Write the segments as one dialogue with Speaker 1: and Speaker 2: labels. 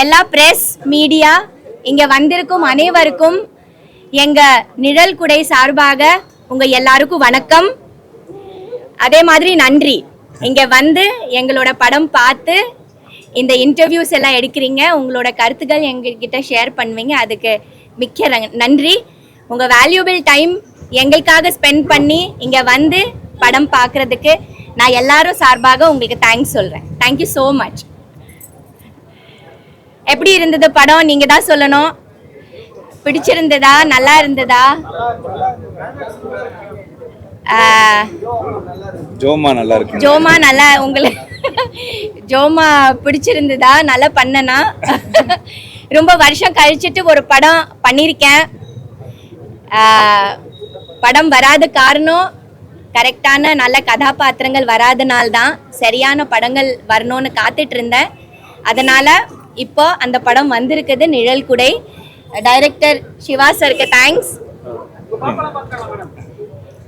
Speaker 1: எல்லா press media இங்கே வந்திருக்கும் அனைவருக்கும் எங்கள் நிழல் குடை சார்பாக உங்கள் எல்லாருக்கும் வணக்கம். அதே மாதிரி நன்றி. இங்கே வந்து எங்களோட படம் பார்த்து இந்த இன்டர்வியூஸ் எல்லாம் எடுக்கிறீங்க. உங்களோட கருத்துக்கள் எங்ககிட்ட ஷேர் பண்ணுவீங்க. அதுக்கு மிக்க நன்றி. உங்கள் வேல்யூபிள் டைம் எங்களுக்காக ஸ்பெண்ட் பண்ணி இங்கே வந்து படம் பார்க்கறதுக்கு நான் எல்லாரும் சார்பாக உங்களுக்கு தேங்க்ஸ் சொல்கிறேன் தேங்க்யூ ஸோ மச் எப்படி இருந்தது படம்? நீங்க தான் சொல்லணும். பிடிச்சிருந்ததா? நல்லா இருந்ததா?
Speaker 2: ஜோமா நல்லா இருக்கு.
Speaker 1: ஜோமா நல்லா உங்களுக்கு ஜோமா பிடிச்சிருந்ததா? நல்லா பண்ணனா? ரொம்ப வருஷம் கழிச்சிட்டு ஒரு படம் பண்ணியிருக்கேன் படம் வராத காரணம் கரெக்டான நல்ல கதாபாத்திரங்கள் வராதனால தான் சரியான படங்கள் வரணும்னு காத்துட்டு இருந்தேன். அதனால இப்போ அந்த படம் வந்திருக்குது நிழல் குடை. டைரக்டர் சிவா சருக்கு தேங்க்ஸ்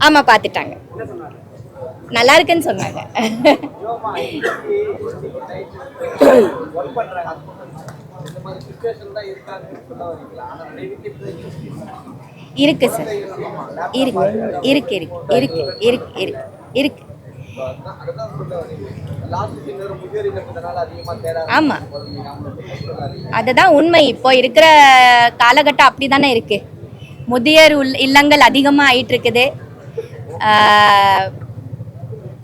Speaker 1: ஆமா பார்த்துட்டாங்க. நல்லா இருக்குன்னு சொன்னாங்க. இருக்கு சார் இருக்கு இருக்கு இருக்கு இருக்கு இருக்கு இருக்கு இருக்கு. ஆமா. அதுதான் உண்மை. இப்போ இருக்கிற காலகட்டம் அப்படிதானே இருக்கு. முதியோர் உள் இல்லங்கள் அதிகமாக ஆயிட்டு இருக்குது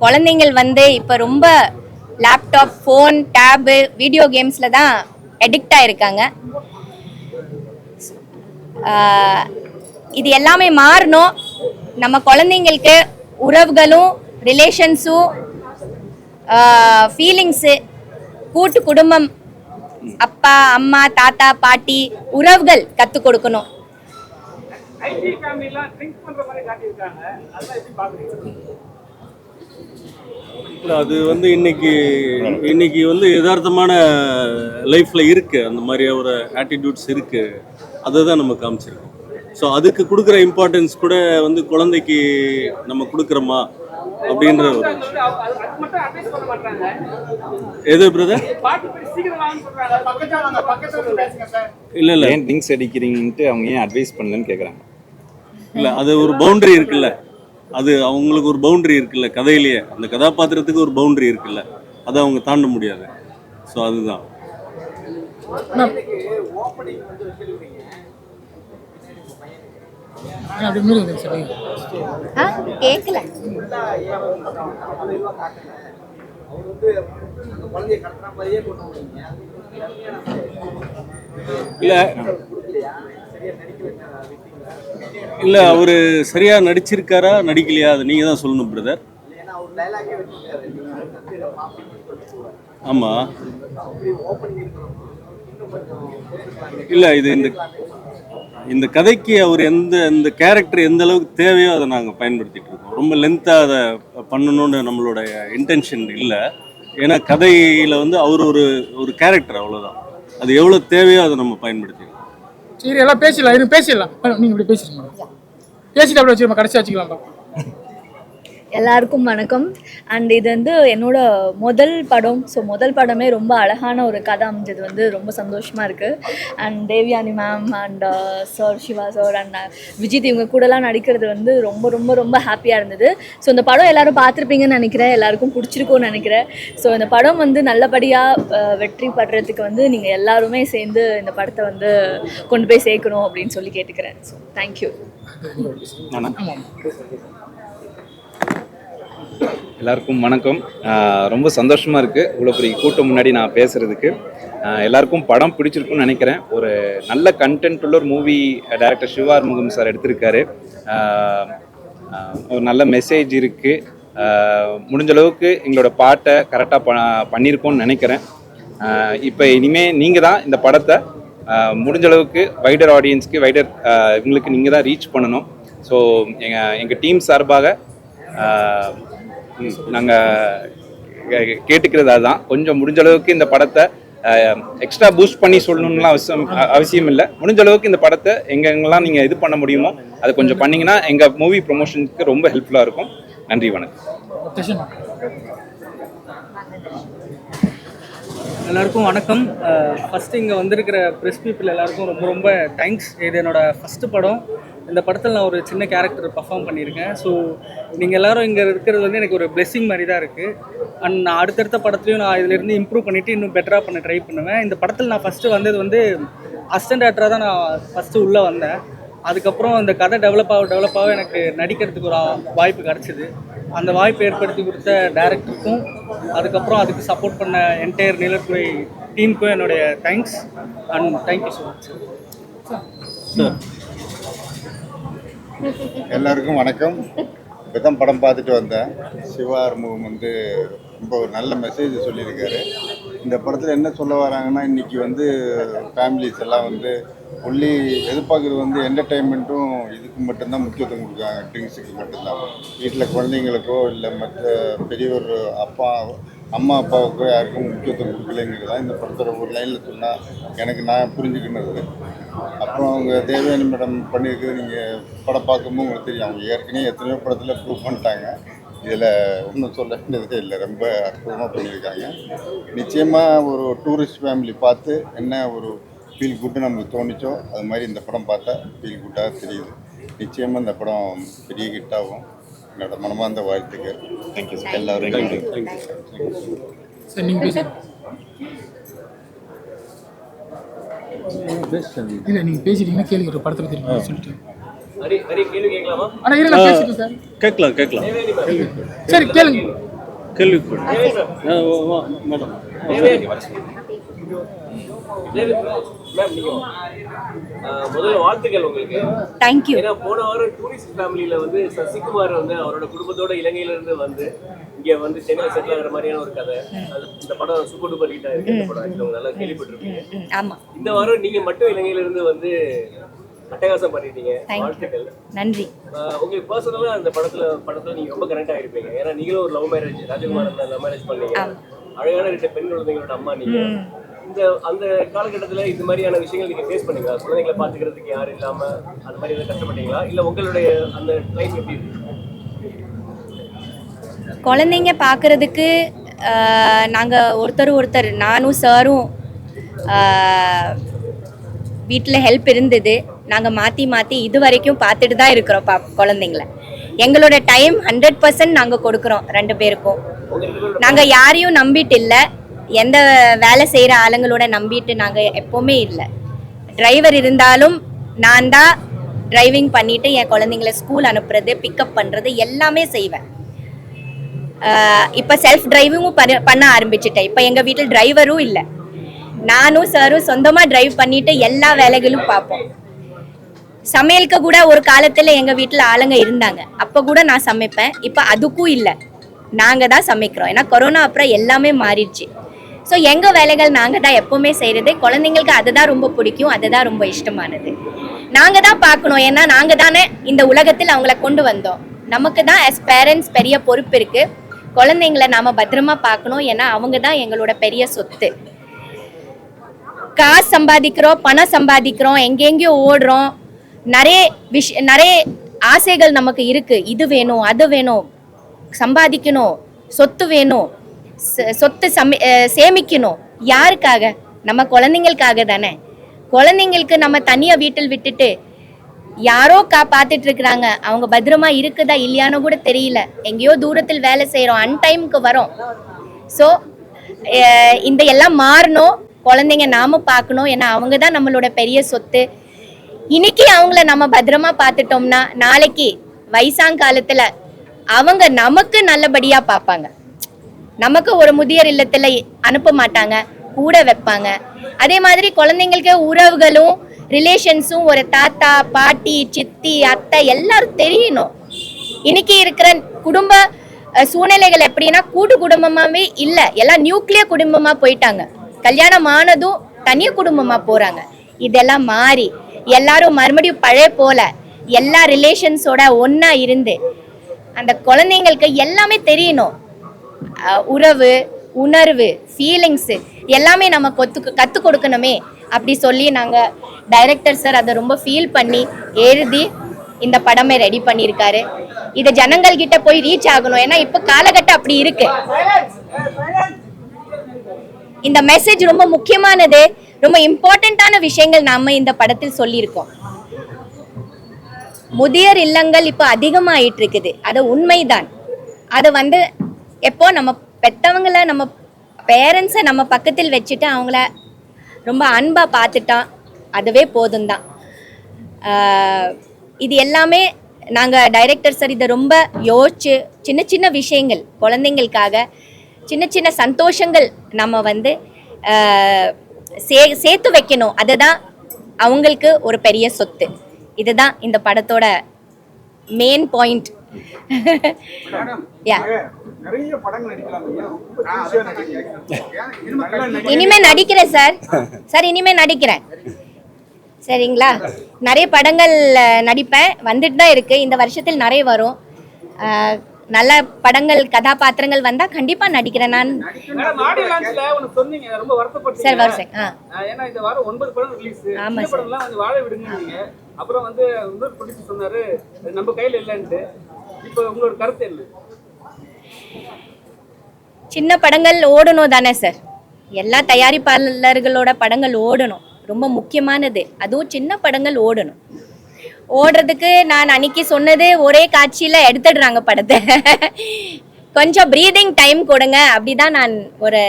Speaker 1: குழந்தைங்கள் வந்து இப்போ ரொம்ப லேப்டாப் ஃபோன் டேபு வீடியோ கேம்ஸில் தான் அடிக்ட் ஆயிருக்காங்க. இது எல்லாமே மாறணும். நம்ம குழந்தைங்களுக்கு உறவுகளும் ரிலேஷன்ஸும் ஃபீலிங்ஸு கூட்டு குடும்பம் அப்பா அம்மா தாத்தா பாட்டி உறவுகள் கற்றுக் கொடுக்கணும்.
Speaker 3: அது வந்து இன்னைக்கு இன்னைக்கு வந்து யதார்த்தமான லைஃப்ல இருக்கு. அந்த மாதிரி ஒரு ஆட்டிடியூட்ஸ் இருக்கு. அதை தான் நம்ம காமிச்சிருக்கோம். ஸோ அதுக்கு கொடுக்குற இம்பார்ட்டன்ஸ் கூட வந்து குழந்தைக்கு நம்ம கொடுக்குறோமா? அப்படின்ற ஒரு
Speaker 4: அது வந்து அவ- அது அது மட்டும் அட்வைஸ் பண்ண மாட்டாங்க
Speaker 3: எது பிரதர்
Speaker 4: பாட்டு போய் சீக்கிரம் வாங்கன்னு சொல்றாங்க பக்கத்துல வாங்க பக்கத்துல வந்து பேசுங்க சார்
Speaker 3: இல்ல இல்ல.
Speaker 2: ஏன் ட்ரிங்க்ஸ் அடிக்கிறீங்கன்ட்டு அவங்க ஏன் அட்வைஸ் பண்ணலன்னு கேட்குறாங்க
Speaker 3: இல்ல அது ஒரு பவுண்டரி இருக்குல்ல. அது அவங்களுக்கு ஒரு பவுண்டரி இருக்குல்ல கதையிலேயே. அந்த கதாபாத்திரத்துக்கு ஒரு பவுண்டரி இருக்குல்ல. அதை அவங்க தாண்ட முடியாது. ஸோ அதுதான்.
Speaker 5: அப்படி மீறி சரி
Speaker 1: ஆ கேட்கல
Speaker 3: இல்ல. இல்ல அவரு சரியா நடிச்சிருக்காரா நடிக்கலையா அது நீங்க தான் சொல்லணும் பிரதர் ஆமா. இல்ல இது இந்த இந்த கதைக்கு அவர் எந்த இந்த கேரக்டர் எந்த அளவுக்கு தேவையோ அதை நாங்கள் பயன்படுத்திட்டு இருக்கோம். ரொம்ப லென்த்தாக அதை பண்ணணும்னு நம்மளோட இன்டென்ஷன் இல்லை. ஏன்னா கதையில் வந்து அவர் ஒரு ஒரு கேரக்டர் அவ்வளோதான் அது எவ்வளோ தேவையோ அதை நம்ம பயன்படுத்திக்கலாம்
Speaker 5: சரி எல்லாம் பேசிடலாம். இது பேசிடலாம். நீங்கள் இப்படி பேசிடுங்க. பேசிட்டு அப்படியே வச்சுருமா கடைசி வச்சுக்கலாம்.
Speaker 6: எல்லாருக்கும் வணக்கம். அண்ட் இது வந்து என்னோட முதல் படம். ஸோ முதல் படமே ரொம்ப அழகான ஒரு கதை அமைஞ்சது வந்து ரொம்ப சந்தோஷமாக இருக்குது and Devayani ma'am and sir Siva sir and Vijith இவங்க கூடலாம் நடிக்கிறது வந்து ரொம்ப ரொம்ப ரொம்ப ஹாப்பியாக இருந்தது. ஸோ இந்த படம் எல்லாரும் பார்த்துருப்பீங்கன்னு நினைக்கிறேன். எல்லாருக்கும் பிடிச்சிருக்கும்னு நினைக்கிறேன். ஸோ இந்த படம் வந்து நல்லபடியாக வெற்றி படுறதுக்கு வந்து நீங்கள் எல்லாருமே சேர்ந்து இந்த படத்தை வந்து கொண்டு போய் சேர்க்கணும் அப்படின்னு சொல்லி கேட்டுக்கிறேன். ஸோ தேங்க்யூ
Speaker 2: நானா எல்லாருக்கும் வணக்கம். ரொம்ப சந்தோஷமாக இருக்குது இவ்வளோ பெரிய கூட்டம் முன்னாடி நான் பேசுறதுக்கு. எல்லாருக்கும் படம் பிடிச்சிருக்கும்னு நினைக்கிறேன். ஒரு நல்ல கண்டென்ட் உள்ள ஒரு மூவி டைரக்டர் சிவா முகம் சார் எடுத்திருக்காரு. ஒரு நல்ல மெசேஜ் இருக்குது முடிஞ்சளவுக்கு முடிஞ்ச அளவுக்கு எங்களோட பாட்டை கரெக்டாக ப பண்ணியிருக்கோம்னு நினைக்கிறேன். இப்போ இனிமேல் நீங்கள் தான் இந்த படத்தை முடிஞ்சளவுக்கு முடிஞ்ச அளவுக்கு வைடர் ஆடியன்ஸ்க்கு வைடர் இவங்களுக்கு நீங்கள் தான் ரீச் பண்ணணும். ஸோ எங்கள் எங்கள் டீம் சார்பாக நாங்கள் கேட்டுக்கிறது அதுதான். கொஞ்சம் முடிஞ்ச அளவுக்கு இந்த படத்தை எக்ஸ்ட்ரா பூஸ்ட் பண்ணி சொல்லணும்லாம் அவசியம் அவசியம் இல்லை. முடிஞ்ச அளவுக்கு இந்த படத்தை எங்கெங்கெல்லாம் நீங்கள் இது பண்ண முடியுமோ அதை கொஞ்சம் பண்ணிங்கன்னா எங்கள் மூவி ப்ரொமோஷனுக்கு ரொம்ப ஹெல்ப்ஃபுல்லாக இருக்கும். நன்றி வணக்கம்.
Speaker 7: எல்லாருக்கும் வணக்கம். ஃபஸ்ட்டு இங்கே வந்திருக்கிற ப்ரெஸ் பீப்புள் எல்லாருக்கும் ரொம்ப ரொம்ப தேங்க்ஸ் இது என்னோடய ஃபஸ்ட்டு படம். இந்த படத்தில் நான் ஒரு சின்ன கேரக்டர் பர்ஃபார்ம் பண்ணியிருக்கேன். ஸோ நீங்கள் எல்லோரும் இங்கே இருக்கிறது வந்து எனக்கு ஒரு பிளெஸ்ஸிங் மாதிரி தான் இருக்குது அண்ட் நான் அடுத்தடுத்த படத்துலையும் நான் இதிலேருந்து இம்ப்ரூவ் பண்ணிவிட்டு இன்னும் பெட்டராக பண்ண ட்ரை பண்ணுவேன். இந்த படத்தில் நான் ஃபஸ்ட்டு வந்தது வந்து அசிஸ்டன்ட் ஆக்டராக தான் நான் ஃபஸ்ட்டு உள்ளே வந்தேன். அதுக்கப்புறம் அந்த கதை டெவலப் ஆக டெவலப் ஆக எனக்கு நடிக்கிறதுக்கு ஒரு வாய்ப்பு கிடச்சிது. அந்த வாய்ப்பு ஏற்படுத்தி கொடுத்த டேரக்டருக்கும் அதுக்கப்புறம் அதுக்கு சப்போர்ட் பண்ண என்டையர் நிலத்துறை டீமுக்கும் என்னுடைய thanks and thank you so much
Speaker 3: sir
Speaker 8: எல்லாருக்கும் வணக்கம். இப்போ தான் படம் பார்த்துட்டு வந்தேன். சிவா அறுமுகம் வந்து ரொம்ப ஒரு நல்ல மெசேஜ் சொல்லியிருக்காரு. இந்த படத்தில் என்ன சொல்ல வராங்கன்னா இன்றைக்கி வந்து ஃபேமிலிஸ் எல்லாம் வந்து ஒல்லி எதிர்பார்க்குறது வந்து என்டர்டெயின்மெண்ட்டும் இதுக்கு மட்டும்தான் முக்கியத்துவம் கொடுக்குறாங்க. ட்ரிங்க்ஸுக்கு மட்டும்தான். வீட்டில் குழந்தைங்களுக்கோ இல்லை மற்ற பெரியவர் அப்பா அம்மா அப்பாவுக்கு யாருக்கும் முக்கியத்துவம் கொடுக்கலைங்கிறது தான் இந்த படத்தோட ஒரு லைனில் சொன்னால் எனக்கு நான் புரிஞ்சுக்கினது அப்புறம் அவங்க தேவயானி மேடம் பண்ணியிருக்கிறது நீங்கள் படம் பார்க்கும்போது உங்களுக்கு தெரியும். அவங்க ஏற்கனவே எத்தனையோ படத்தில் ப்ரூவ் பண்ணிட்டாங்க. இதில் ஒன்றும் சொல்ல வேண்டியதே இல்லை. ரொம்ப அற்புதமாக பண்ணியிருக்காங்க. நிச்சயமாக ஒரு டூரிஸ்ட் ஃபேமிலி பார்த்து என்ன ஒரு ஃபீல் குட்டு நமக்கு தோணுச்சோ அது மாதிரி இந்த படம் பார்த்தா ஃபீல் குட்டாக தெரியுது. நிச்சயமாக இந்த படம் பெரிய ஹிட்டாகும் என்னோட மனமார்ந்த வாழ்த்துக்கள் தேங்க்யூ எல்லாரும்
Speaker 5: சார் நீங்கள் பேசுங்க. இல்லை நீங்கள் பேசிட்டீங்கன்னா கேளுங்க ஒரு படத்தை பற்றி சொல்லிட்டு. சார்.
Speaker 3: கேட்கலாம் கேட்கலாம்.
Speaker 5: சரி கேளுங்க.
Speaker 3: கேள்வி மேடம்.
Speaker 9: மேம் நீங்க ஆஹ், முதல்ல வாழ்த்துக்கள் உங்களுக்கு.
Speaker 1: தேங்க்யூ
Speaker 9: ஏன்னா போன வாரம் டூரிஸ்ட் ஃபேமிலியில வந்து சசிகுமார் வந்து அவரோட குடும்பத்தோட இலங்கையில இருந்து வந்து இங்க வந்து சென்னையில செட்டில் ஆகிற மாதிரியான ஒரு கதை. இந்த படம் சூப்பர் டூப்பர் ஹிட் ஆயிருக்கு இந்த படம். உங்க நல்லா கேள்விப்பட்டிருப்பீங்க.
Speaker 1: ஆமாம்
Speaker 9: இந்த வாரம் நீங்க மட்டும் இலங்கையில இருந்து வந்து அட்டகாசம் பண்ணிட்டீங்க. வாழ்த்துக்கள்.
Speaker 1: நன்றி.
Speaker 9: உங்களுக்கு பர்சனலா அந்த படத்துல படத்துல நீங்க ரொம்ப கனெக்ட் ஆயிருப்பீங்க ஏன்னா நீங்களும் ஒரு love marriage Rajakumar love marriage பண்ணீங்க. அழகான ரெண்டு பெண் குழந்தைங்களோட அம்மா நீங்க. இந்த அந்த காலகட்டத்துல இந்த மாதிரியான விஷயங்கள் நீங்க ஃபேஸ் பண்ணீங்களா? குழந்தைகளை பாத்துக்கிறதுக்கு யாரும் இல்லாம அந்த மாதிரி எதாவது கஷ்டப்பட்டீங்களா? இல்ல உங்களுடைய அந்த லைஃப் எப்படி இருக்கு
Speaker 1: குழந்தைங்க பார்க்குறதுக்கு நாங்கள் ஒருத்தர் ஒருத்தர் நானும் சாரும் வீட்டில் ஹெல்ப் இருந்தது. நாங்கள் மாற்றி மாற்றி இது வரைக்கும் பார்த்துட்டு தான் இருக்கிறோம் பா குழந்தைங்கள. எங்களோட டைம் ஹண்ட்ரட் பர்சன்ட் நாங்கள் கொடுக்குறோம் ரெண்டு பேருக்கும். நாங்கள் யாரையும் நம்பிட்டு இல்லை. எந்த வேலை செய்கிற ஆளுங்களோட நம்பிட்டு நாங்கள் எப்போவுமே இல்லை. டிரைவர் இருந்தாலும் நான் தான் டிரைவிங் பண்ணிட்டு என் குழந்தைங்கள ஸ்கூல் அனுப்புறது பிக்கப் பண்ணுறது எல்லாமே செய்வேன். இப்போ செல்ஃப் டிரைவிங்கும் பண்ண பண்ண ஆரம்பிச்சிட்டேன். இப்போ எங்கள் வீட்டில் டிரைவரும் இல்லை. நானும் சாரும் சொந்தமாக டிரைவ் பண்ணிட்டு எல்லா வேலைகளும் பார்ப்போம். சமையலுக்கு கூட ஒரு காலத்தில் எங்கள் வீட்டில் ஆளுங்க இருந்தாங்க. அப்போ கூட நான் சமைப்பேன். இப்போ அதுக்கும் இல்லை. நாங்கள் தான் சமைக்கிறோம். ஏன்னா கொரோனா அப்புறம் எல்லாமே மாறிடுச்சு. ஸோ எங்கள் வேலைகள் நாங்கள் தான் எப்போவுமே செய்கிறது குழந்தைங்களுக்கு அதுதான் ரொம்ப பிடிக்கும் அதுதான் ரொம்ப இஷ்டமானது. நாங்கள் தான் பார்க்கணும். ஏன்னா நாங்கள் தானே இந்த உலகத்தில் அவங்கள கொண்டு வந்தோம். நமக்கு தான் as பேரண்ட்ஸ் பெரிய பொறுப்பு இருக்குது குழந்தைங்கள நாம் பத்திரமா பார்க்கணும். ஏன்னா அவங்க தான் எங்களோட பெரிய சொத்து. காசு சம்பாதிக்கிறோம் பணம் சம்பாதிக்கிறோம் எங்கெங்கேயோ ஓடுறோம். நிறைய விஷ் நிறைய ஆசைகள் நமக்கு இருக்குது இது வேணும் அது வேணும். சம்பாதிக்கணும். சொத்து வேணும். சொத்து சமி சேமிக்கணும். யாருக்காக? நம்ம குழந்தைங்களுக்காக தானே. குழந்தைங்களுக்கு நம்ம தனியாக வீட்டில் விட்டுட்டு யாரோ கா பார்த்துட்டு இருக்கிறாங்க அவங்க பத்திரமா இருக்குதா இல்லையான்னு கூட தெரியல. எங்கேயோ தூரத்தில் வேலை செய்கிறோம் அன்டைமுக்கு வரோம். ஸோ இந்த எல்லாம் மாறணும். குழந்தைங்க நாம பார்க்கணும். ஏன்னா அவங்க தான் நம்மளோட பெரிய சொத்து. இன்னைக்கு அவங்கள நம்ம பத்திரமா பார்த்துட்டோம்னா நாளைக்கு வயசாங்காலத்துல அவங்க நமக்கு நல்லபடியாக பார்ப்பாங்க. நமக்கு ஒரு முதியோர் இல்லத்தில் அனுப்ப மாட்டாங்க கூட வைப்பாங்க. அதே மாதிரி குழந்தைங்களுக்கு உறவுகளும் ரிலேஷன்ஸும் ஒரு தாத்தா பாட்டி சித்தி அத்தை எல்லாரும் தெரியணும். இன்னைக்கு இருக்கிற குடும்ப சூழ்நிலைகள் எப்படின்னா கூட்டு குடும்பமாவே இல்லை. எல்லாம் நியூக்ளியர் குடும்பமா போயிட்டாங்க. கல்யாணம் ஆனதும் தனிய குடும்பமா போறாங்க. இதெல்லாம் மாறி எல்லாரும் மறுபடியும் பழைய போல எல்லா ரிலேஷன்ஸோட ஒன்றா இருந்து அந்த குழந்தைங்களுக்கு எல்லாமே தெரியணும். உறவு உணர்வு ஃபீலிங்ஸு எல்லாமே நம்ம கொத்து கற்றுக் கொடுக்கணுமே அப்படி சொல்லி நாங்கள் டைரக்டர் சார் அதை ரொம்ப ஃபீல் பண்ணி எழுதி இந்த படமே ரெடி பண்ணியிருக்காரு. இது ஜனங்கள் கிட்ட போய் ரீச் ஆகணும். ஏன்னா இப்போ காலகட்டம் அப்படி இருக்கு. இந்த மெசேஜ் ரொம்ப முக்கியமானது ரொம்ப இம்பார்ட்டண்ட்டான விஷயங்கள் நாம இந்த படத்தில் சொல்லியிருக்கோம். முதியோர் இல்லங்கள் இப்போ அதிகமாயிட்டு இருக்குது. அது உண்மைதான். அதை வந்து எப்போ நம்ம பெத்தவங்கள நம்ம பேரண்ட்ஸை நம்ம பக்கத்தில் வச்சுட்டு அவங்கள ரொம்ப அன்பாக பார்த்துட்டோம் அதுவே போதும் தான் இது எல்லாமே நாங்கள் டைரக்டர் சார் இதை ரொம்ப யோசிச்சு சின்ன சின்ன விஷயங்கள் குழந்தைங்களுக்காக சின்ன சின்ன சந்தோஷங்கள் நம்ம வந்து சே சேர்த்து வைக்கணும். அதுதான் அவங்களுக்கு ஒரு பெரிய சொத்து. இதுதான் இந்த படத்தோட மெயின் பாயிண்ட் இனிமே நடிக்கிறேன். சார் சார் இனிமே நடிக்கிறேன். சரிங்களா? நிறைய படங்கள் நடிப்பேன். வந்துட்டு தான் இருக்கு. இந்த வருஷத்தில் நிறைய வரும். நல்ல படங்கள் கதாபாத்திரங்கள் வந்தா கண்டிப்பா நடிக்கிறேன் நான். சார் வருஷம் ஆ.
Speaker 4: ஆஹ் ஏன்னா இந்த வாரம் ஒன்பது படம் ரிலீஸ்
Speaker 1: ஆமா சார்.
Speaker 4: அப்புறம் வந்து சொன்னாரு நம்ம கையில இல்லைன்ட்டு. இப்போ உங்களோட கருத்து என்ன?
Speaker 1: சின்ன படங்கள் ஓடணும் தானே சார் எல்லா தயாரிப்பாளர்களோட படங்கள் ஓடணும். ரொம்ப முக்கியமானது. அதுவும் சின்ன படங்கள் ஓடணும். ஓடுறதுக்கு நான் அன்னைக்கு சொன்னது ஒரே காட்சியில் எடுத்துடுறாங்க படத்தை. கொஞ்சம் ப்ரீதிங் டைம் கொடுங்க. அப்படிதான் நான் ஒரு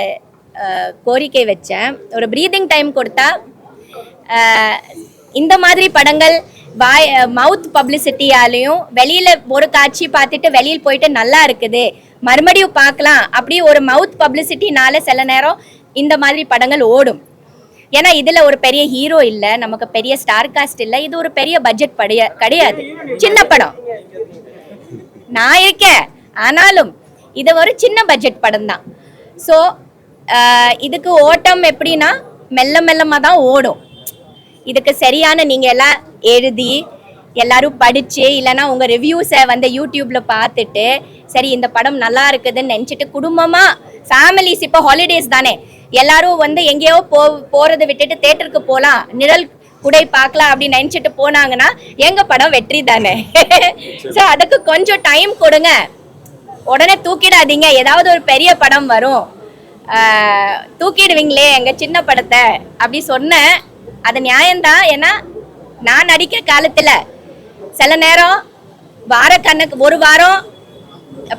Speaker 1: கோரிக்கை வச்சேன். ஒரு ப்ரீதிங் டைம் கொடுத்தா இந்த மாதிரி படங்கள் வாய் மவுத் பப்ளிசிட்டியாலையும் வெளியில ஒரு காட்சி பார்த்துட்டு வெளியில் போயிட்டு நல்லா இருக்குது. மறுபடியும் பார்க்கலாம். அப்படி ஒரு மவுத் பப்ளிசிட்டினால சில நேரம் இந்த மாதிரி படங்கள் ஓடும். ஏன்னா இதுல ஒரு பெரிய ஹீரோ இல்ல நமக்கு பெரிய ஸ்டார் காஸ்ட் இல்ல இது ஒரு பெரிய பட்ஜெட் படைய கிடையாது. சின்ன படம். நான் இருக்கேன். ஆனாலும் இது ஒரு சின்ன பட்ஜெட் படம் தான். ஸோ இதுக்கு ஓட்டம் எப்படின்னா மெல்ல மெல்லமா தான் ஓடும். இதுக்கு சரியான நீங்கள் எல்லாம் எழுதி எல்லாரும் படிச்சு இல்லைன்னா உங்க ரிவ்யூஸை வந்து யூடியூப்ல பார்த்துட்டு சரி இந்த படம் நல்லா இருக்குதுன்னு நினைச்சிட்டு குடும்பமா ஃபேமிலிஸ் இப்போ ஹாலிடேஸ் தானே எல்லாரும் வந்து எங்கேயோ போ போறதை விட்டுட்டு தேட்டருக்கு போலாம் நிழல் குடை பார்க்கலாம் அப்படின்னு நினைச்சிட்டு போனாங்கன்னா எங்க படம் வெற்றி தானே? ஸோ அதுக்கு கொஞ்சம் டைம் கொடுங்க. உடனே தூக்கிடாதீங்க. ஏதாவது ஒரு பெரிய படம் வரும். தூக்கிடுவீங்களே எங்க சின்ன படத்தை அப்படி சொன்னேன் அது நியாயம்தான். ஏன்னா நான் நடிக்கிற காலத்துல சில நேரம் வார கணக்கு ஒரு வாரம்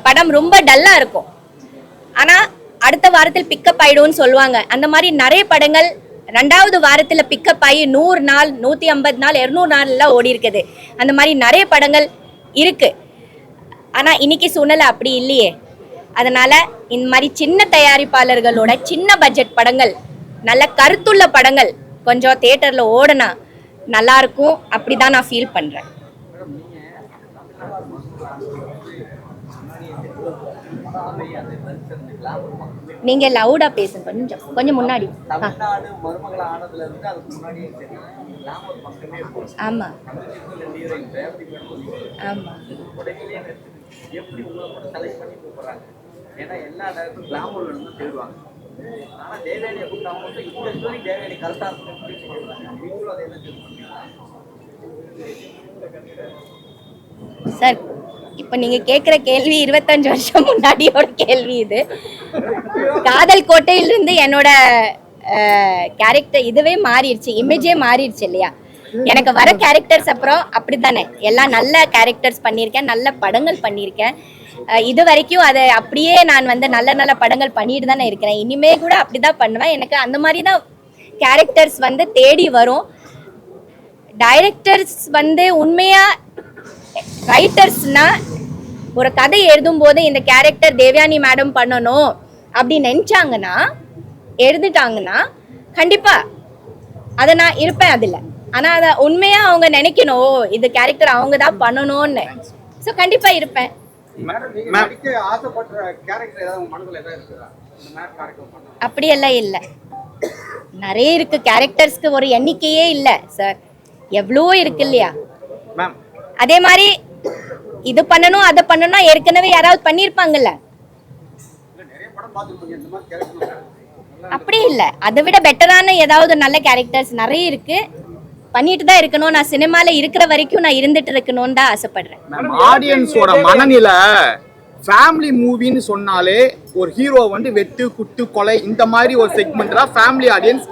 Speaker 1: படம் ரொம்ப டல்லா இருக்கும். ஆனா அடுத்த வாரத்தில் பிக்கப் ஆயிடும்னு சொல்லுவாங்க. அந்த மாதிரி நிறைய படங்கள் ரெண்டாவது வாரத்துல பிக்கப் ஆகி நூறு நாள் நூத்தி ஐம்பது நாள் இருநூறு நாள்லாம் ஓடி இருக்குது. அந்த மாதிரி நிறைய படங்கள் இருக்கு. ஆனா இன்னைக்கு சூழ்நிலை அப்படி இல்லையே. அதனால இந்த மாதிரி சின்ன தயாரிப்பாளர்களோட சின்ன பட்ஜெட் படங்கள் நல்ல கருத்துள்ள படங்கள் கொஞ்சம் தியேட்டர்ல ஓடுனா நல்லா இருக்கும் அப்படிதான் நான் ஃபீல் பண்றேன். நீங்க லவுடா பேசுங்க கொஞ்சம் கொஞ்சம் முன்னாடி. ஆமா. ஆமா.
Speaker 10: ஏன்னா எல்லா கிளாமர் தான் தேடுவாங்க. ஆனா தேவயானியை இந்த ஸ்டோரி தேவயானி கரெக்டா இருக்கும்
Speaker 1: சார் இப்போ நீங்க கேக்குற கேள்வி இருபத்தஞ்சு வருஷம் முன்னாடியோட கேள்வி இது. காதல் கோட்டையிலிருந்து என்னோட கேரக்டர் இதுவே மாறிடுச்சு இமேஜே மாறிடுச்சு இல்லையா? எனக்கு வர கேரக்டர்ஸ் அப்புறம் அப்படித்தானே? எல்லாம் நல்ல கேரக்டர்ஸ் பண்ணியிருக்கேன் நல்ல படங்கள் பண்ணியிருக்கேன். இது வரைக்கும் அதை அப்படியே நான் வந்து நல்ல நல்ல படங்கள் பண்ணிட்டு தானே இருக்கிறேன். இனிமே கூட அப்படிதான் பண்ணுவேன். எனக்கு அந்த மாதிரி தான் கேரக்டர்ஸ் வந்து தேடி வரும். டைரக்டர்ஸ் வந்து உண்மையா ரைட்டர்ஸ்னா ஒரு கதை எழுதும் போது இந்த கேரக்டர் தேவயானி மேடம் பண்ணணும் அப்படி நினச்சாங்கன்னா எழுதிட்டாங்கன்னா கண்டிப்பா அதை நான் இருப்பேன் அதுல. ஆனா அதை உண்மையா அவங்க நினைக்கணும். "ஓ, இது கேரக்டர் அவங்க தான் பண்ணணும்னு. ஸோ கண்டிப்பா இருப்பேன்.
Speaker 4: இந்த
Speaker 1: அப்படியெல்லாம் இல்லை. நிறைய இருக்கு. கேரக்டர்ஸ்க்கு ஒரு எண்ணிக்கையே இல்லை சார் எவ்வளோ இருக்கு இல்லையா?
Speaker 4: மேம்
Speaker 1: அதே மாதிரி இது பண்ணணும் அதை பண்ணணும் ஏற்கனவே யாராவது பண்ணியிருப்பாங்கல்ல?
Speaker 4: நிறைய படம் பார்த்துருப்பீங்க இந்த மாதிரி கேரக்டர்
Speaker 1: அப்படி இல்லை. அதை விட பெட்டரான ஏதாவது நல்ல கேரக்டர்ஸ் நிறைய இருக்கு. பண்ணிட்டு தான் இருக்கணும். நான் சினிமால இருக்கிற வரைக்கும் நான் இருந்துட்டு இருக்கணும்னு தான் ஆசைப்படுறேன்.
Speaker 11: ஆடியன்ஸோட மனநிலை ஃபேமிலி மூவின்னு சொன்னாலே
Speaker 5: ஒரு ஹீரோ வந்து வெட்டு குட்டு கொலை இந்த மாதிரி ஒரு செக்மெண்ட் தான் ஃபேமிலி ஆடியன்ஸ்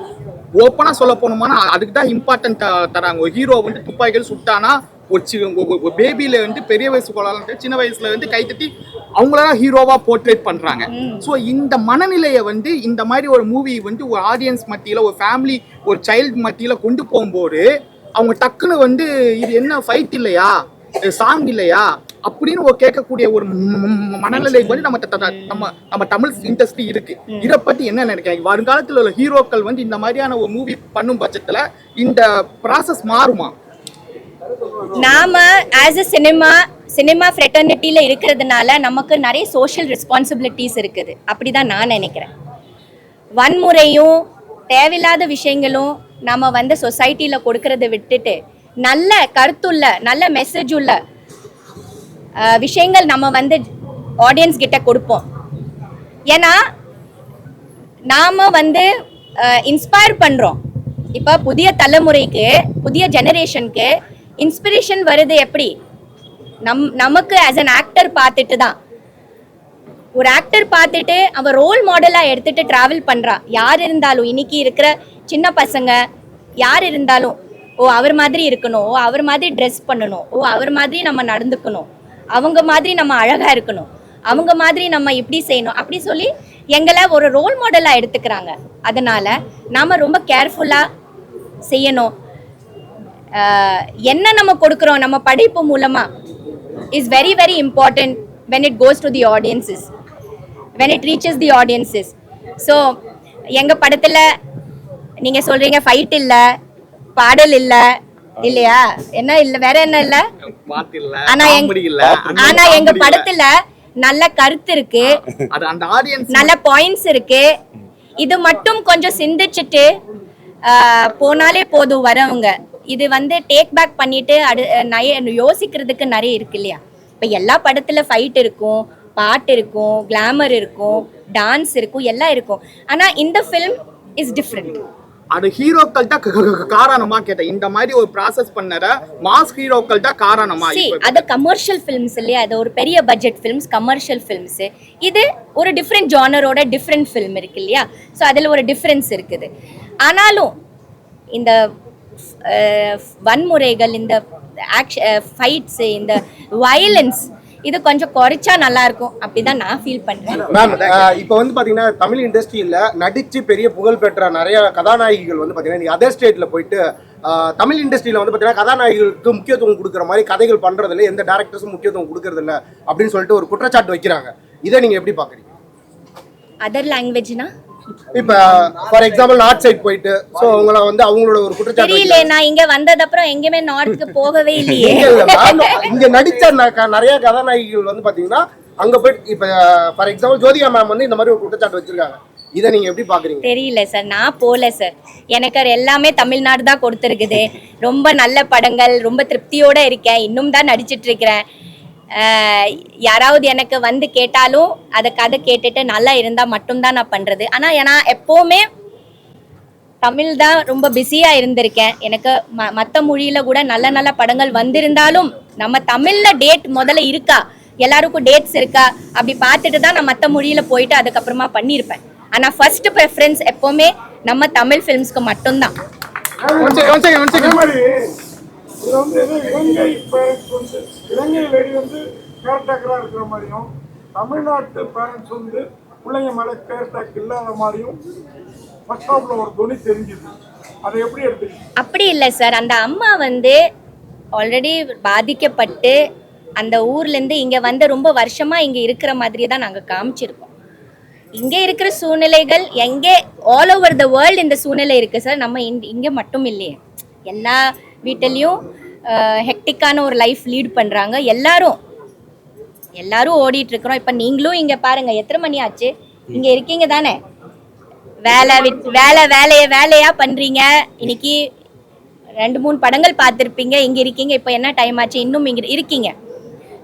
Speaker 5: ஓப்பனாக சொல்ல போனோம்னா அதுக்கு தான் இம்பார்ட்டன்ட் தராங்க. ஒரு ஹீரோ வந்து துப்பாக்கிகள் சுட்டானா ஒரு பேபியில வந்து பெரிய வயசு குழந்தை சின்ன வயசுல வந்து கைத்தட்டி அவங்கள தான் ஹீரோவா போர்ட்ரேட் பண்றாங்க ஸோ இந்த மனநிலையை வந்து இந்த மாதிரி ஒரு மூவி வந்து ஒரு ஆடியன்ஸ் மத்தியில ஒரு ஃபேமிலி ஒரு சைல்டு மத்தியில கொண்டு போகும்போது அவங்க டக்குன்னு வந்து இது என்ன ஃபைட் இல்லையா? சாங் இல்லையா? அப்படின்னு ஒரு கேட்கக்கூடிய ஒரு மனநிலை வந்து நம்ம நம்ம நம்ம தமிழ் இண்டஸ்ட்ரி இருக்கு. இதை பத்தி என்ன நினைக்கிறீங்க? வருங்காலத்தில் உள்ள ஹீரோக்கள் வந்து இந்த மாதிரியான ஒரு மூவி பண்ணும் பட்சத்துல இந்த ப்ராசஸ் மாறுமா?
Speaker 1: நாம ஆஸ் அ சினிமா சினிமா ஃப்ரெட்டர்னிட்டியில் இருக்கிறதுனால நமக்கு நிறைய சோஷியல் ரெஸ்பான்சிபிலிட்டிஸ் இருக்குது. அப்படி தான் நான் நினைக்கிறேன். வன்முறையும் தேவையில்லாத விஷயங்களும் நம்ம வந்து சொசைட்டியில் கொடுக்கறத விட்டுட்டு நல்ல கருத்துள்ள நல்ல மெசேஜ் உள்ள விஷயங்கள் நம்ம வந்து ஆடியன்ஸ் கிட்ட கொடுப்போம். ஏன்னா நாம வந்து இன்ஸ்பயர் பண்ணுறோம் இப்போ புதிய தலைமுறைக்கு புதிய ஜெனரேஷனுக்கு இன்ஸ்பிரேஷன் வருது எப்படி? நம் நமக்கு ஆஸ் அன் ஆக்டர் பார்த்துட்டு தான். ஒரு ஆக்டர் பார்த்துட்டு அவன் ரோல் மாடலாக எடுத்துட்டு ட்ராவல் பண்ணுறான் யார் இருந்தாலும் இன்னைக்கு இருக்கிற சின்ன பசங்க யார் இருந்தாலும் ஓ அவர் மாதிரி இருக்கணும் ஓ அவர் மாதிரி ட்ரெஸ் பண்ணணும் ஓ அவர் மாதிரி நம்ம நடந்துக்கணும் அவங்க மாதிரி நம்ம அழகாக இருக்கணும் அவங்க மாதிரி நம்ம இப்படி செய்யணும் அப்படி சொல்லி எங்களை ஒரு ரோல் மாடலாக எடுத்துக்கிறாங்க. அதனால நாம் ரொம்ப கேர்ஃபுல்லாக செய்யணும். என்ன நம்ம கொடுக்குறோம்? நம்ம படைப்பு மூலமா is very very important when it goes to the audiences. When it reaches the audiences. So எங்க படத்துல நீங்க சொல்றீங்க ஃபைட் இல்ல பாடல் இல்ல இல்லையா? என்ன இல்ல வேற என்ன இல்ல?
Speaker 5: பாட்டு இல்ல
Speaker 1: ஆனா எங்க
Speaker 5: comedy இல்ல.
Speaker 1: ஆனா எங்க படத்துல நல்ல கருத்து இருக்கு. நல்ல பாயிண்ட்ஸ் இருக்கு. இது மட்டும் கொஞ்சம் சிந்திச்சுட்டு போனாலே போதும் வரவங்க. இது வந்து டேக் பேக் பண்ணிட்டு அடு நிறைய யோசிக்கிறதுக்கு நிறைய இருக்கு இல்லையா? இப்போ எல்லா படத்துல ஃபைட் இருக்கும் பாட்டு இருக்கும் கிளாமர் இருக்கும் டான்ஸ் இருக்கும் எல்லாம் இருக்கும். ஆனா இந்த ஃபிலிம் இஸ் டிஃப்ரெண்ட்
Speaker 5: அது ஹீரோக்கள் தான் காரணமா கேட்டேன். இந்த மாதிரி ஒரு ப்ராசஸ் பண்ணற மாஸ் ஹீரோக்கள் தான் காரணமா
Speaker 1: அது கமர்ஷியல் ஃபிலிம்ஸ் இல்லையா? அது ஒரு பெரிய பட்ஜெட் ஃபிலிம்ஸ் கமர்ஷியல் ஃபிலிம்ஸ் இது ஒரு டிஃப்ரெண்ட் ஜானரோட டிஃப்ரெண்ட் ஃபிலிம் இருக்கு இல்லையா? ஸோ அதில் ஒரு டிஃப்ரென்ஸ் இருக்குது. ஆனாலும் இந்த வன்முறைகள் இந்த ஆக்ஷன் ஃபைட்ஸு இந்த வயலன்ஸ் இது கொஞ்சம் குறைச்சா நல்லா இருக்கும். அப்படிதான் நான் ஃபீல் பண்றேன்.
Speaker 11: மேம் இப்போ வந்து பாத்தீங்கன்னா தமிழ் இண்டஸ்ட்ரியில நடிச்சு பெரிய புகழ் பெற்ற நிறைய கதாநாயகிகள் வந்து பாத்தீங்கன்னா அதர் ஸ்டேட்ல போயிட்டு தமிழ் இண்டஸ்ட்ரியில வந்து பாத்தீங்கன்னா கதாநாயகிகளுக்கு முக்கியத்துவம் கொடுக்குற மாதிரி கதைகள் பண்றது இல்ல எந்த டேரக்டர்ஸும் முக்கியத்துவம் கொடுக்கறது இல்ல அப்படின்னு சொல்லிட்டு ஒரு குற்றச்சாட்டு வைக்கிறாங்க. இதை நீங்க எப்படி பாக்குறீங்க?
Speaker 1: அதர் லாங்குவேஜ்னா
Speaker 11: இப்ப ஃபார் எக்ஸாம்பிள் நார்த் சைட் போயிட்டு சோ அவங்கள வந்து அவங்களோட ஒரு குற்றச்சாட்டு
Speaker 1: தெரியல நான் இங்க வந்தது அப்புறம் எங்கேயுமே நார்த்துக்கு போகவே இல்லையே.
Speaker 11: இங்க நடிச்ச நிறைய கதாநாயகிகள் வந்து பாத்தீங்கன்னா அங்க போயிட்டு இப்ப ஃபார் எக்ஸாம்பிள் ஜோதிகா மேம் வந்து இந்த மாதிரி ஒரு குற்றச்சாட்டு வச்சிருக்காங்க. இதை நீங்க எப்படி பாக்குறீங்க?
Speaker 1: தெரியல சார் நான் போல சார் எனக்கு எல்லாமே தமிழ்நாடு தான் கொடுத்துருக்குது. ரொம்ப நல்ல படங்கள் ரொம்ப திருப்தியோட இருக்கேன். இன்னும் தான் நடிச்சிட்டு இருக்கிறேன். யாராவது எனக்கு வந்து கேட்டாலும் அதை கதை கேட்டுட்டு நல்லா இருந்தால் மட்டும்தான் நான் பண்ணுறது ஆனால் நான் எப்போவுமே தமிழ் தான் ரொம்ப பிஸியாக இருந்திருக்கேன். எனக்கு ம மற்ற மொழியில் கூட நல்ல நல்ல படங்கள் வந்திருந்தாலும் நம்ம தமிழில் டேட் முதல்ல இருக்கா? எல்லாருக்கும் டேட்ஸ் இருக்கா? அப்படி பார்த்துட்டு தான் நான் மற்ற மொழியில் போயிட்டு அதுக்கப்புறமா பண்ணியிருப்பேன். ஆனால் ஃபர்ஸ்ட் ப்ரெஃபரன்ஸ் எப்போவுமே நம்ம தமிழ் ஃபிலிம்ஸ்க்கு மட்டும்தான்.
Speaker 12: இது வந்து இது இலங்கை பேரண்ட்ஸ் வந்து இலங்கை லேடி வந்து கேர்டேக்கராக இருக்கிற மாதிரியும் தமிழ்நாட்டு பேரண்ட்ஸ் வந்து பிள்ளைங்க மேலே கேர்டேக் இல்லாத மாதிரியும் ஃபர்ஸ்ட் ஹாஃப்ல ஒரு துணி தெரிஞ்சுது. அதை எப்படி எடுத்துக்கிட்டு?
Speaker 1: அப்படி இல்லை சார். அந்த அம்மா வந்து ஆல்ரெடி பாதிக்கப்பட்டு அந்த ஊர்லேருந்து இங்கே வந்து ரொம்ப வருஷமாக இங்கே இருக்கிற மாதிரி தான் நாங்கள் காமிச்சிருக்கோம். இங்கே இருக்கிற சூழ்நிலைகள் எங்கே ஆல் ஓவர் த வேர்ல்டு இந்த சூழ்நிலை இருக்குது சார். நம்ம இங்கே மட்டும் இல்லையே. எல்லா வீட்டிலையும் ஹெக்டிக்கான ஒரு லைஃப் லீட் பண்ணுறாங்க எல்லாரும் எல்லாரும் ஓடிட்டு இருக்கிறோம் இப்போ நீங்களும் இங்கே பாருங்க எத்தனை மணி ஆச்சு? இங்கே இருக்கீங்க தானே? வேலை விட் வேலை வேலையை வேலையா பண்ணுறீங்க இன்னைக்கு ரெண்டு மூணு படங்கள் பார்த்துருப்பீங்க. இங்கே இருக்கீங்க இப்போ என்ன டைம் ஆச்சு? இன்னும் இங்கே இருக்கீங்க.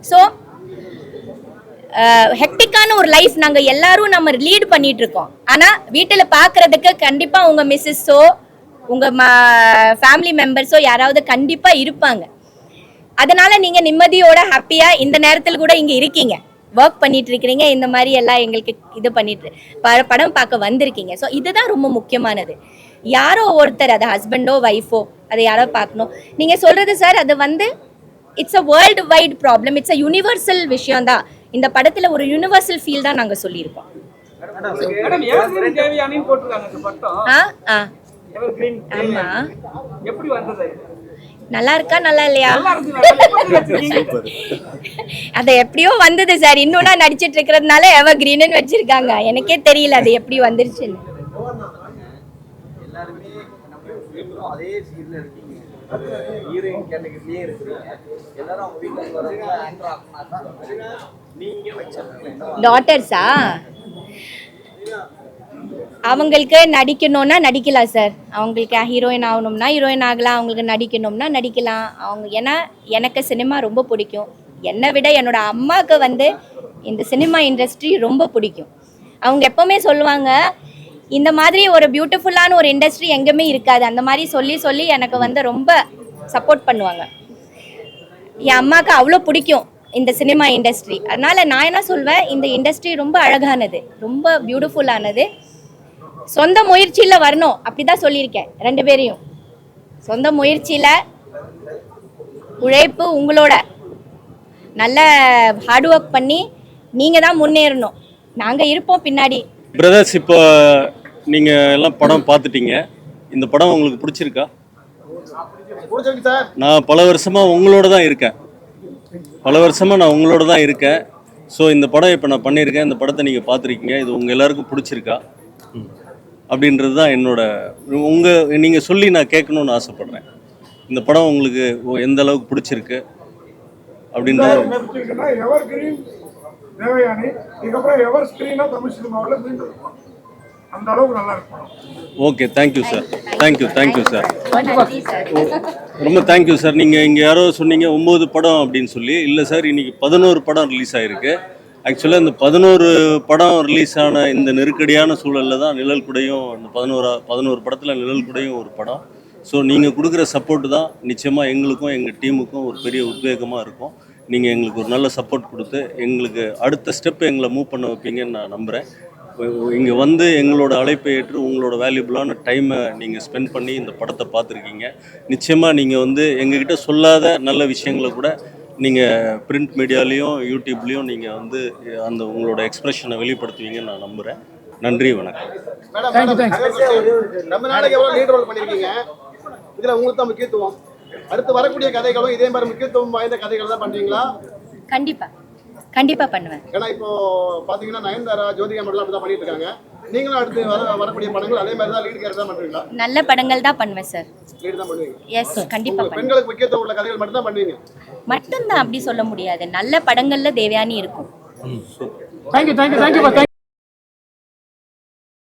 Speaker 1: ஸோ ஹெக்டிக்கான ஒரு லைஃப் நாங்கள் எல்லாரும் நம்ம லீட் பண்ணிட்டு இருக்கோம் ஆனால் வீட்டில் பார்க்கறதுக்கு கண்டிப்பாக உங்கள் மிஸ்ஸஸோ உங்க ஃபேமிலி மெம்பர்ஸோ யாராவது கண்டிப்பா இருப்பாங்க. அதனால நீங்க நிம்மதியோட ஹாப்பியா இந்த நேரத்தில் கூட இங்க இருக்கீங்க. ஒர்க் பண்ணிட்டு இருக்கிறீங்க இந்த மாதிரி எல்லாம் எங்களுக்கு இது பண்ணிட்டு படம் பார்க்க வந்திருக்கீங்க. ஸோ இதுதான் ரொம்ப முக்கியமானது. யாரோ ஒருத்தர் அது ஹஸ்பண்டோ ஒய்ஃபோ அதை யாரோ பார்க்கணும். நீங்க சொல்றது சார் அது வந்து it's a world wide problem it's a universal விஷயம் தான் இந்த படத்துல ஒரு யூனிவர்சல் ஃபீல் தான் நாங்க சொல்லியிருக்கோம். ஆ ஆ. ஆமா.
Speaker 4: எப்படி வந்தது?
Speaker 1: நல்லா இருக்கா நல்லா இல்லையா? அது எப்படியோ வந்தது சார். இன்னும் நான் நடிச்சிட்டு இருக்கிறதுனால எவர் கிரீன்னு வச்சிருக்காங்க. எனக்கே தெரியல அது எப்படி வந்துருச்சுன்னு. டாட்டர்ஸா அவங்களுக்கு நடிக்கணும்னா நடிக்கலாம் சார். அவங்களுக்கு ஹீரோயின் ஆகணும்னா ஹீரோயின் ஆகலாம். அவங்களுக்கு நடிக்கணும்னா நடிக்கலாம். அவங்க ஏன்னா எனக்கு சினிமா ரொம்ப பிடிக்கும். என்னை விட என்னோட அம்மாவுக்கு வந்து இந்த சினிமா இண்டஸ்ட்ரி ரொம்ப பிடிக்கும். அவங்க எப்போவுமே சொல்லுவாங்க இந்த மாதிரி ஒரு பியூட்டிஃபுல்லான ஒரு இண்டஸ்ட்ரி எங்கேயுமே இருக்காது. அந்த மாதிரி சொல்லி சொல்லி எனக்கு வந்து ரொம்ப சப்போர்ட் பண்ணுவாங்க. என் அம்மாவுக்கு அவ்வளோ பிடிக்கும் இந்த சினிமா இண்டஸ்ட்ரி அதனால நான் என்ன சொல்வேன் இந்த இண்டஸ்ட்ரி ரொம்ப அழகானது. ரொம்ப பியூட்டிஃபுல்லானது சொந்த முயற்சியில் வரணும். அப்படிதான் சொல்லியிருக்கேன் ரெண்டு பேரையும். சொந்த முயற்சியில் உழைப்பு உங்களோட. நல்ல ஹார்ட் ஒர்க் பண்ணி நீங்கள் தான் முன்னேறணும். நாங்கள் இருப்போம் பின்னாடி.
Speaker 3: பிரதர்ஸ் இப்போ நீங்கள் எல்லாம் படம் பார்த்துட்டீங்க. இந்த படம் உங்களுக்கு பிடிச்சிருக்கா? நான் பல வருஷமாக உங்களோட தான் இருக்கேன். பல வருஷமாக நான் உங்களோட தான் இருக்கேன். ஸோ இந்த படம் இப்போ நான் பண்ணியிருக்கேன். இந்த படத்தை நீங்கள் பார்த்துருக்கீங்க. இது உங்கள் எல்லாருக்கும் பிடிச்சிருக்கா? ம். அப்படின்றது தான் என்னோட உங்கள் நீங்கள் சொல்லி நான் கேட்கணும்னு ஆசைப்பட்றேன். இந்த படம் உங்களுக்கு எந்த அளவுக்கு பிடிச்சிருக்கு? அப்படின்றது okay thank you sir thank you thank you sir ரொம்ப தேங்க்யூ சார் நீங்கள் இங்கே யாரோ சொன்னீங்க ஒம்பது படம் அப்படின்னு சொல்லி. இல்லை சார் இன்னைக்கு பதினோரு படம் ரிலீஸ் ஆகிருக்கு ஆக்சுவலாக இந்த பதினோரு படம் ரிலீஸ் ஆன இந்த நெருக்கடியான சூழலில் தான் நிழல் குடையும் இந்த பதினோரா பதினோரு படத்தில் நிழல் குடையும் ஒரு படம். ஸோ நீங்கள் கொடுக்குற சப்போர்ட் தான் நிச்சயமாக எங்களுக்கும் எங்கள் டீமுக்கும் ஒரு பெரிய உத்வேகமாக இருக்கும். நீங்கள் எங்களுக்கு ஒரு நல்ல சப்போர்ட் கொடுத்து எங்களுக்கு அடுத்த ஸ்டெப் எங்களை மூவ் பண்ண வைப்பீங்கன்னு நான் நம்புகிறேன் இங்கே வந்து எங்களோட அழைப்பை ஏற்று உங்களோட வேல்யூபிளான டைமை நீங்கள் ஸ்பெண்ட் பண்ணி இந்த படத்தை பார்த்துருக்கீங்க. நிச்சயமாக நீங்கள் வந்து எங்ககிட்ட சொல்லாத நல்ல விஷயங்களை கூட நீங்கள் பிரிண்ட் மீடியாலேயும் யூடியூப்லேயும் நீங்கள் வந்து அந்த உங்களோட எக்ஸ்பிரஷனை வெளிப்படுத்துவீங்கன்னு நான் நம்புகிறேன் நன்றி வணக்கம்.
Speaker 11: நம்ம நாளைக்கு எவ்வளோ லீட் ரோல் பண்ணியிருக்கீங்க இதில் உங்களுக்கு தான் முக்கியத்துவம். அடுத்து வரக்கூடிய கதைகளும் இதே மாதிரி முக்கியத்துவம் வாய்ந்த கதைகள் தான் பண்ணுறீங்களா
Speaker 1: கண்டிப்பா. கண்டிப்பா பண்ணுவேன்.
Speaker 11: ஏன்னா இப்போ பார்த்தீங்கன்னா நயன்தாரா ஜோதிகா மட்டும் அப்படி தான் பண்ணிட்டு இருக்காங்க. நீங்களும் அடுத்து வர வரக்கூடிய படங்கள் அதே மாதிரி தான் லீட் கேரக்டர் தான்
Speaker 1: நல்ல படங்கள் தான் பண்ணுவேன் சார்
Speaker 11: லீட் தான் பண்ணுவீங்க.
Speaker 1: எஸ் கண்டிப்பா
Speaker 11: பெண்களுக்கு முக்கியத்துவம் உள்ள கதைகள் மட்டும் தான் பண்ணுவீங்க?
Speaker 1: மட்டும்தான் அப்படி சொல்ல முடியாது. நல்ல படங்கள்ல தேவயானி இருக்கும்.
Speaker 11: Thank you thank you thank you